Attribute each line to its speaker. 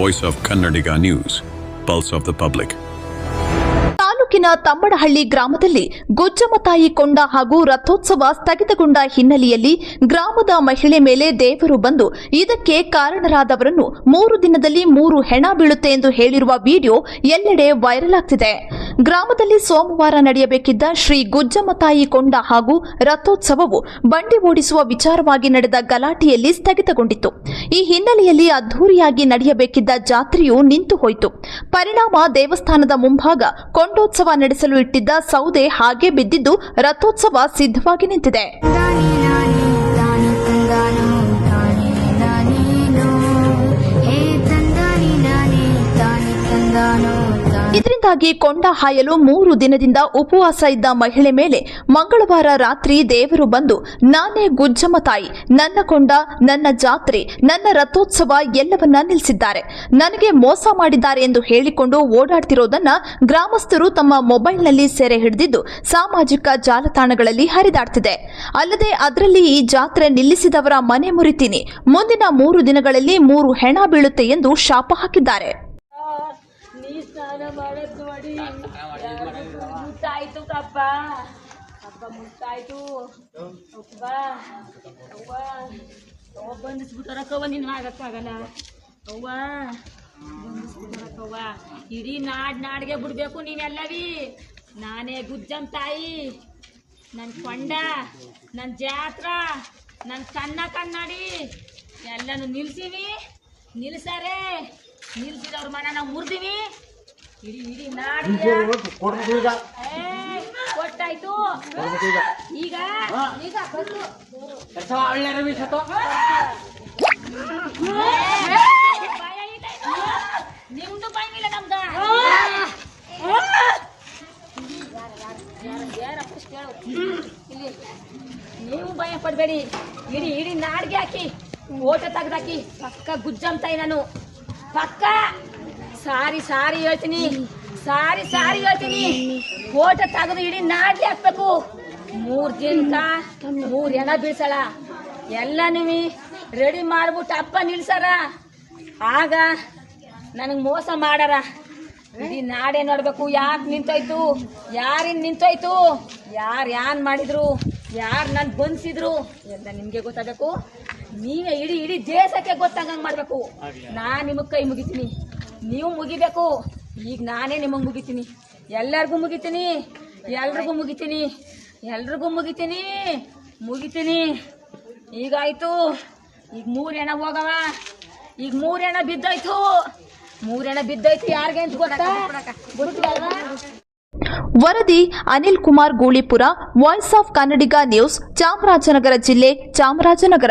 Speaker 1: voice of Kannadiga news pulse of the public
Speaker 2: ತಾಲೂಕಿನ ತಮ್ಮಡಹಳ್ಳಿ ಗ್ರಾಮದಲ್ಲಿ ಗುಜ್ಜಮತಾಯಿ ಕೊಂಡ ಹಾಗೂ ರಥೋತ್ಸವ ಸ್ಥಗಿತಗೊಂಡ ಹಿನ್ನೆಲೆಯಲ್ಲಿ ಗ್ರಾಮದ ಮಹಿಳೆ ಮೇಲೆ ದೇವರು ಬಂದು ಇದಕ್ಕೆ ಕಾರಣರಾದವರನ್ನು ಮೂರು ದಿನದಲ್ಲಿ ಮೂರು ಹೆಣ ಬೀಳುತ್ತೆ ಎಂದು ಹೇಳಿರುವ ವಿಡಿಯೋ ಎಲ್ಲೆಡೆ ವೈರಲ್ ಆಗ್ತಿದೆ. ಗ್ರಾಮದಲ್ಲಿ ಸೋಮವಾರ ನಡೆಯಬೇಕಿದ್ದ ಶ್ರೀ ಗುಜ್ಜಮತಾಯಿ ಕೊಂಡ ಹಾಗೂ ರಥೋತ್ಸವವು ಬಂಡಿ ಓಡಿಸುವ ವಿಚಾರವಾಗಿ ನಡೆದ ಗಲಾಟೆಯಲ್ಲಿ ಸ್ಥಗಿತಗೊಂಡಿತು ಈ ಹಿನ್ನೆಲೆಯಲ್ಲಿ ಅದ್ದೂರಿಯಾಗಿ ನಡೆಯಬೇಕಿದ್ದ ಜಾತ್ರೆಯು ನಿಂತು ಹೋಯಿತು. ಪರಿಣಾಮ ದೇವಸ್ಥಾನದ ಮುಂಭಾಗ ಕೊಂಡೋತ್ಸವ ನಡೆಸಲು ಇಟ್ಟಿದ್ದ ಸೌದೆ ಹಾಗೆ ಬಿದ್ದಿದ್ದು ರಥೋತ್ಸವ ಸಿದ್ಧವಾಗಿ ನಿಂತಿದೆ. ಇದರಿಂದಾಗಿ ಕೊಂಡ ಹಾಯಲು ಮೂರು ದಿನದಿಂದ ಉಪವಾಸ ಇದ್ದ ಮಹಿಳೆ ಮೇಲೆ ಮಂಗಳವಾರ ರಾತ್ರಿ ದೇವರು ಬಂದು, ನಾನೇ ಗುಜ್ಜಮ್ಮ ತಾಯಿ, ನನ್ನ ಕೊಂಡ, ನನ್ನ ಜಾತ್ರೆ, ನನ್ನ ರಥೋತ್ಸವ ಎಲ್ಲವನ್ನ ನಿಲ್ಲಿಸಿದ್ದಾರೆ. ನನಗೆ ಮೋಸ ಮಾಡಿದ್ದಾರೆ ಎಂದು ಹೇಳಿಕೊಂಡು ಓಡಾಡ್ತಿರೋದನ್ನ ಗ್ರಾಮಸ್ಥರು ತಮ್ಮ ಮೊಬೈಲ್ನಲ್ಲಿ ಸೆರೆ ಹಿಡಿದಿದ್ದು ಸಾಮಾಜಿಕ ಜಾಲತಾಣಗಳಲ್ಲಿ ಹರಿದಾಡ್ತಿದೆ. ಅಲ್ಲದೆ ಅದರಲ್ಲಿ ಈ ಜಾತ್ರೆ ನಿಲ್ಲಿಸಿದವರ ಮನೆ ಮುರಿತೀನಿ. ಮುಂದಿನ ಮೂರು ದಿನಗಳಲ್ಲಿ ಮೂರು ಹೆಣ ಬೀಳುತ್ತೆ ಎಂದು ಶಾಪ ಹಾಕಿದ್ದಾರೆ.
Speaker 3: ಮುಟ್ಟಾಯ್ತು ಕಪ್ಪ ಕಪ್ಪ ಮುಟ್ಟಾಯ್ತು ಒಬ್ಬ ಅವ್ವ ಅವ್ವ ಬಂದಿಸ್ಬಿಟ್ಟಾರಕ್ಕವ್ವ ನಿನ್ನ ಆಗಕ್ಕಾಗಲ್ಲ ಅವ್ವ ಬಂದಿಸ್ಬಿಟ್ಟಾರಕ್ಕವ್ವ ಇಡೀ ನಾಡ್ ನಾಡ್ಗೆ ಬಿಡ್ಬೇಕು ನೀನೆಲ್ಲವಿ ನಾನೇ ಗುಜ್ಜಮ್ ತಾಯಿ ನನ್ನ ಕೊಂಡ ನನ್ನ ಜಾತ್ರ ನನ್ನ ಕನ್ನ ಕನ್ನಡಿ ಎಲ್ಲನೂ ನಿಲ್ಸಿವಿ ನಿಲ್ಸಾರೆ ನಿಲ್ಸಿದವ್ರ ಮನ ನಾವು ಮುರಿದೀವಿ ಕೊಟ್ಟಾಯ್ತು. ಈಗ ಈಗ ಬಂದು. ಒಳ್ಳೆ. ನಿಮ್ದು ನೀವು ಭಯ ಪಡ್ಬೇಡಿ. ಇಡೀ ಇಡೀ ನಾಡ್ಗೆ ಹಾಕಿ. ಓಟ ತೆಗ್ದಾಕಿ. ಪಕ್ಕ ಗುಜ್ಜಂತಾಯಿ ನಾನು. ಪಕ್ಕ. ಸಾರಿ ಸಾರಿ ಹೇಳ್ತೀನಿ. ಸಾರಿ ಸಾರಿ ಹೇಳ್ತೀನಿ. ಓಟ ತೆಗೆದು ಇಡೀ ನಾಡ್ಲಿ ಹಾಕ್ಬೇಕು. ಮೂರ್ ದಿನಕ ಮೂರ್ ಎಣ ಬೀಳ್ಸಳ ಎಲ್ಲ ನೀವಿ ರೆಡಿ ಮಾಡ್ಬಿಟ್ಟು ಅಪ್ಪ ನಿಲ್ಸರ. ಆಗ ನನಗೆ ಮೋಸ ಮಾಡಾರ. ಇಡೀ ನಾಡೇ ನೋಡ್ಬೇಕು. ಯಾಕೆ ನಿಂತೋಯ್ತು? ಯಾರಿನ್ ನಿಂತೋಯ್ತು? ಯಾರು ಯಾನ್ ಮಾಡಿದ್ರು? ಯಾರು ನನ್ನ ಬಂಧಿಸಿದ್ರು ಎಲ್ಲ ನಿಮಗೆ ಗೊತ್ತಾಗಬೇಕು. ನೀವೇ ಇಡೀ ಇಡೀ ದೇಶಕ್ಕೆ ಗೊತ್ತಾಗಂಗೆ ಮಾಡಬೇಕು. ನಾನು ನಿಮಗೆ ಕೈ ಮುಗಿತೀನಿ. ನೀವು ಮುಗಿಬೇಕು. ಈಗ ನಾನೇ ನಿಮಗೆ ಮುಗಿತೀನಿ. ಎಲ್ಲರಿಗೂ ಮುಗಿತೀನಿ. ಎಲ್ರಿಗೂ ಮುಗಿತೀನಿ. ಎಲ್ರಿಗೂ ಮುಗಿತೀನಿ. ಮುಗಿತೀನಿ. ಈಗಾಯ್ತು ಈಗ ಮೂರ್ ಹೋಗವ. ಈಗ ಮೂರ್ ಎಣ ಬಿದ್ದಾಯ್ತು. ಮೂರ್ ಎಣ ಬಿದ್ದಾಯ್ತು. ಯಾರಿಗೆ ಅಂತ ಗೊತ್ತಾ?
Speaker 2: ವರದಿ Anil Kumar Gulipura voice of Kannadiga news Chamarajanagar ಜಿಲ್ಲೆ, ಚಾಮರಾಜನಗರ.